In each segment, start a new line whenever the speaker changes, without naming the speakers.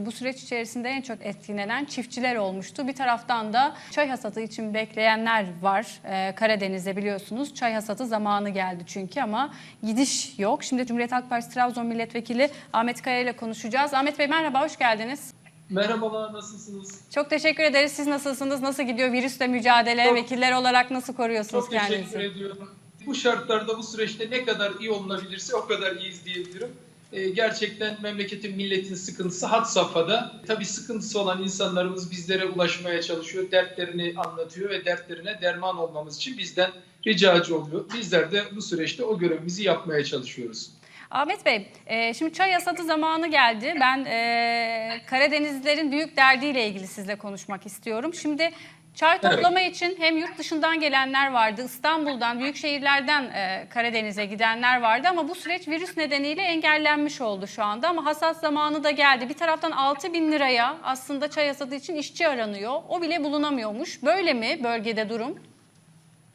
Bu süreç içerisinde en çok etkilenen çiftçiler olmuştu. Bir taraftan da çay hasadı için bekleyenler var. Ee, Karadeniz'de biliyorsunuz çay hasadı zamanı geldi çünkü ama gidiş yok. Şimdi Cumhuriyet Halk Partisi Trabzon Milletvekili Ahmet Kaya ile konuşacağız. Ahmet Bey merhaba, hoş geldiniz.
Merhabalar, nasılsınız?
Çok teşekkür ederiz. Siz nasılsınız? Nasıl gidiyor virüsle mücadele?
Çok-
Vekiller olarak nasıl koruyorsunuz
Çok teşekkür
kendinizi?
ediyorum. Bu şartlarda, bu süreçte ne kadar iyi olunabilirse o kadar iyiyiz diyebilirim. Ee, gerçekten memleketin, milletin sıkıntısı had safhada. Tabii sıkıntısı olan insanlarımız bizlere ulaşmaya çalışıyor, dertlerini anlatıyor ve dertlerine derman olmamız için bizden ricacı oluyor. Bizler de bu süreçte o görevimizi yapmaya çalışıyoruz.
Ahmet Bey, e, şimdi çay hasadı zamanı geldi. Ben e, Karadenizlilerin büyük derdiyle ilgili sizle konuşmak istiyorum. Şimdi çay
Evet.
toplama için hem yurt dışından gelenler vardı, İstanbul'dan, büyük şehirlerden e, Karadeniz'e gidenler vardı ama bu süreç virüs nedeniyle engellenmiş oldu şu anda. Ama hasat zamanı da geldi. Bir taraftan 6 bin liraya aslında çay hasadı için işçi aranıyor. O bile bulunamıyormuş. Böyle mi bölgede durum?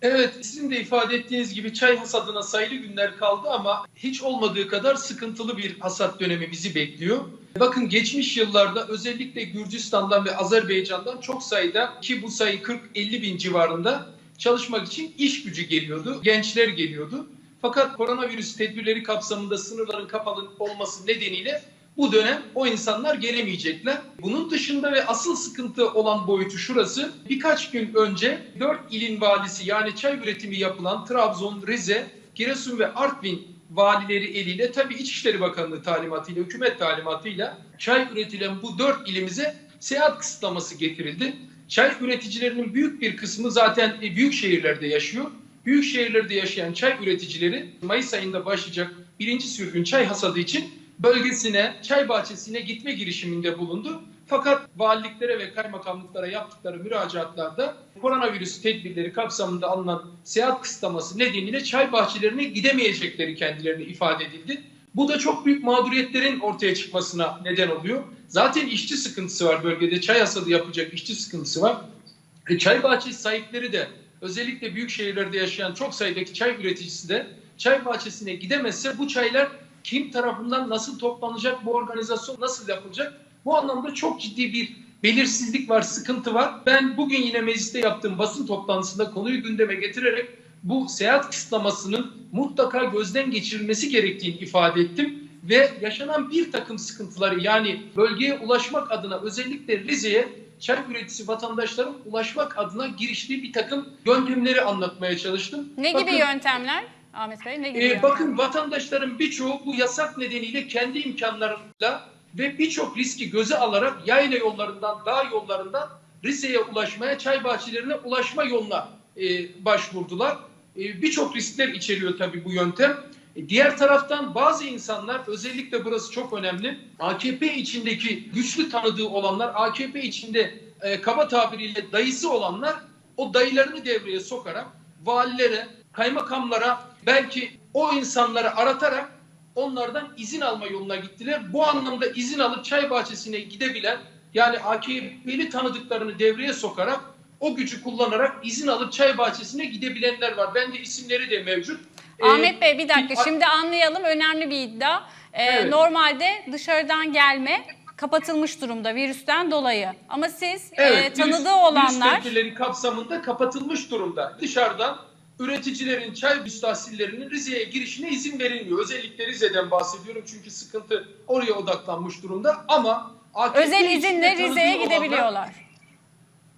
Evet, sizin de ifade ettiğiniz gibi çay hasadına sayılı günler kaldı ama hiç olmadığı kadar sıkıntılı bir hasat dönemi bizi bekliyor. Bakın geçmiş yıllarda özellikle Gürcistan'dan ve Azerbaycan'dan çok sayıda ki bu sayı 40-50 bin civarında çalışmak için iş gücü geliyordu, gençler geliyordu. Fakat koronavirüs tedbirleri kapsamında sınırların kapalı olması nedeniyle bu dönem o insanlar gelemeyecekler. Bunun dışında ve asıl sıkıntı olan boyutu şurası. Birkaç gün önce 4 ilin valisi yani çay üretimi yapılan Trabzon, Rize, Giresun ve Artvin valileri eliyle tabii İçişleri Bakanlığı talimatıyla, hükümet talimatıyla çay üretilen bu 4 ilimize seyahat kısıtlaması getirildi. Çay üreticilerinin büyük bir kısmı zaten e, büyük şehirlerde yaşıyor. Büyük şehirlerde yaşayan çay üreticileri Mayıs ayında başlayacak birinci sürgün çay hasadı için bölgesine, çay bahçesine gitme girişiminde bulundu. Fakat valiliklere ve kaymakamlıklara yaptıkları müracaatlarda koronavirüs tedbirleri kapsamında alınan seyahat kısıtlaması nedeniyle çay bahçelerine gidemeyecekleri kendilerine ifade edildi. Bu da çok büyük mağduriyetlerin ortaya çıkmasına neden oluyor. Zaten işçi sıkıntısı var bölgede. Çay hasadı yapacak işçi sıkıntısı var. E, çay bahçesi sahipleri de özellikle büyük şehirlerde yaşayan çok sayıdaki çay üreticisi de çay bahçesine gidemezse bu çaylar kim tarafından nasıl toplanacak, bu organizasyon nasıl yapılacak? Bu anlamda çok ciddi bir belirsizlik var, sıkıntı var. Ben bugün yine mecliste yaptığım basın toplantısında konuyu gündeme getirerek bu seyahat kısıtlamasının mutlaka gözden geçirilmesi gerektiğini ifade ettim. Ve yaşanan bir takım sıkıntıları yani bölgeye ulaşmak adına özellikle Rize'ye çay üreticisi vatandaşların ulaşmak adına giriştiği bir takım yöntemleri anlatmaya çalıştım.
Ne gibi
Bakın,
yöntemler Ahmet Bey? Ne gibi
ee, bakın vatandaşların birçoğu bu yasak nedeniyle kendi imkanlarıyla ve birçok riski göze alarak yayla yollarından, dağ yollarından Rize'ye ulaşmaya, çay bahçelerine ulaşma yoluna e, başvurdular. E, birçok riskler içeriyor tabii bu yöntem. E, diğer taraftan bazı insanlar, özellikle burası çok önemli, AKP içindeki güçlü tanıdığı olanlar, AKP içinde e, kaba tabiriyle dayısı olanlar o dayılarını devreye sokarak valilere, kaymakamlara belki o insanları aratarak onlardan izin alma yoluna gittiler. Bu anlamda izin alıp çay bahçesine gidebilen yani AKP'li tanıdıklarını devreye sokarak o gücü kullanarak izin alıp çay bahçesine gidebilenler var. Ben de isimleri de mevcut. Ee,
Ahmet Bey bir dakika şimdi anlayalım önemli bir iddia. Ee,
Evet.
Normalde dışarıdan gelme kapatılmış durumda virüsten dolayı. Ama siz e,
Evet,
tanıdığı
virüs,
olanlar
Virüs kapsamında kapatılmış durumda. Dışarıdan üreticilerin çay müstahsillerinin Rize'ye girişine izin verilmiyor. Özellikle Rize'den bahsediyorum çünkü sıkıntı oraya odaklanmış durumda. Ama AKP
özel izinle Rize'ye
olanlar-
gidebiliyorlar.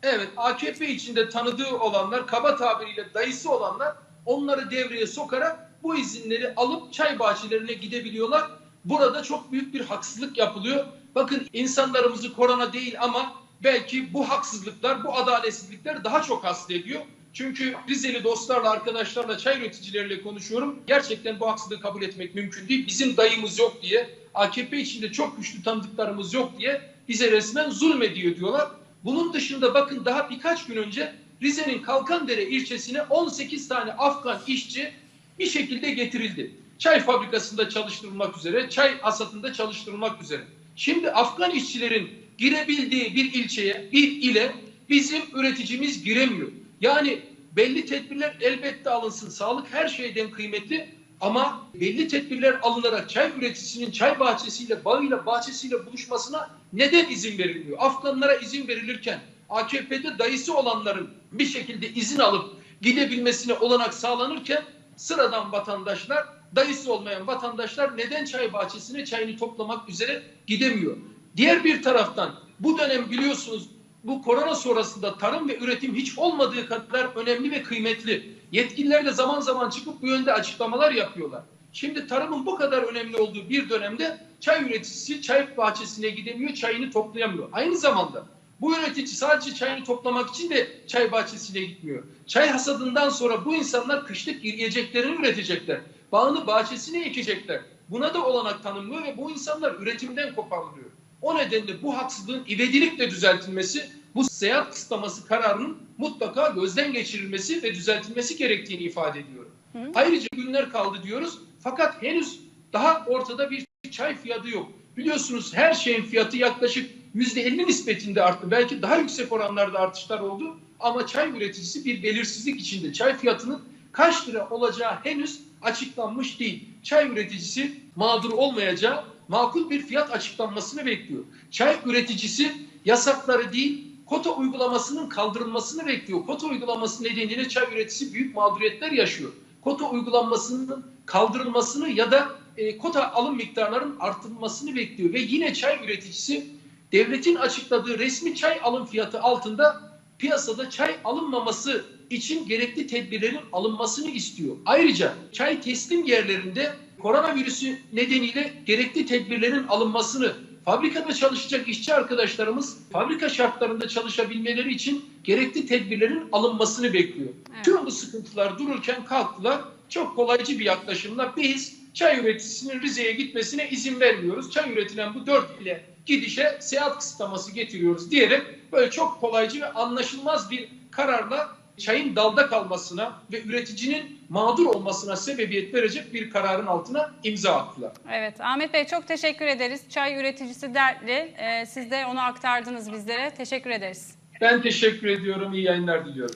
Evet AKP içinde tanıdığı olanlar, kaba tabiriyle dayısı olanlar onları devreye sokarak bu izinleri alıp çay bahçelerine gidebiliyorlar. Burada çok büyük bir haksızlık yapılıyor. Bakın insanlarımızı korona değil ama belki bu haksızlıklar, bu adaletsizlikler daha çok hasta ediyor. Çünkü Rizeli dostlarla, arkadaşlarla, çay üreticileriyle konuşuyorum. Gerçekten bu haksızlığı kabul etmek mümkün değil. Bizim dayımız yok diye, AKP içinde çok güçlü tanıdıklarımız yok diye bize resmen zulmediyor diyorlar. Bunun dışında bakın daha birkaç gün önce Rize'nin Kalkandere ilçesine 18 tane Afgan işçi bir şekilde getirildi. Çay fabrikasında çalıştırılmak üzere, çay hasatında çalıştırılmak üzere. Şimdi Afgan işçilerin girebildiği bir ilçeye, bir ile bizim üreticimiz giremiyor. Yani belli tedbirler elbette alınsın. Sağlık her şeyden kıymetli Ama belli tedbirler alınarak çay üreticisinin çay bahçesiyle, bağıyla, bahçesiyle buluşmasına neden izin verilmiyor? Afganlara izin verilirken AKP'de dayısı olanların bir şekilde izin alıp gidebilmesine olanak sağlanırken sıradan vatandaşlar, dayısı olmayan vatandaşlar neden çay bahçesine çayını toplamak üzere gidemiyor? Diğer bir taraftan bu dönem biliyorsunuz bu korona sonrasında tarım ve üretim hiç olmadığı kadar önemli ve kıymetli. Yetkililer de zaman zaman çıkıp bu yönde açıklamalar yapıyorlar. Şimdi tarımın bu kadar önemli olduğu bir dönemde çay üreticisi çay bahçesine gidemiyor, çayını toplayamıyor. Aynı zamanda bu üretici sadece çayını toplamak için de çay bahçesine gitmiyor. Çay hasadından sonra bu insanlar kışlık yiyeceklerini üretecekler. Bağını bahçesine ekecekler. Buna da olanak tanınmıyor ve bu insanlar üretimden koparılıyor. O nedenle bu haksızlığın ivedilikle düzeltilmesi, bu seyahat kısıtlaması kararının mutlaka gözden geçirilmesi ve düzeltilmesi gerektiğini ifade ediyorum. Ayrıca günler kaldı diyoruz fakat henüz daha ortada bir çay fiyatı yok. Biliyorsunuz her şeyin fiyatı yaklaşık %50 nispetinde arttı. Belki daha yüksek oranlarda artışlar oldu ama çay üreticisi bir belirsizlik içinde. Çay fiyatının kaç lira olacağı henüz açıklanmış değil. Çay üreticisi mağdur olmayacağı makul bir fiyat açıklanmasını bekliyor. Çay üreticisi yasakları değil kota uygulamasının kaldırılmasını bekliyor. Kota uygulaması nedeniyle çay üreticisi büyük mağduriyetler yaşıyor. Kota uygulanmasının kaldırılmasını ya da e, kota alım miktarlarının artırılmasını bekliyor ve yine çay üreticisi devletin açıkladığı resmi çay alım fiyatı altında piyasada çay alınmaması için gerekli tedbirlerin alınmasını istiyor. Ayrıca çay teslim yerlerinde koronavirüsü nedeniyle gerekli tedbirlerin alınmasını, fabrikada çalışacak işçi arkadaşlarımız fabrika şartlarında çalışabilmeleri için gerekli tedbirlerin alınmasını bekliyor.
Evet.
Tüm bu sıkıntılar dururken kalktılar. Çok kolaycı bir yaklaşımla biz çay üreticisinin Rize'ye gitmesine izin vermiyoruz. Çay üretilen bu dört ile gidişe seyahat kısıtlaması getiriyoruz diyerek böyle çok kolaycı ve anlaşılmaz bir kararla çayın dalda kalmasına ve üreticinin mağdur olmasına sebebiyet verecek bir kararın altına imza attılar.
Evet Ahmet Bey çok teşekkür ederiz. Çay üreticisi dertli. Ee, siz de onu aktardınız bizlere. Teşekkür ederiz.
Ben teşekkür ediyorum. İyi yayınlar diliyorum.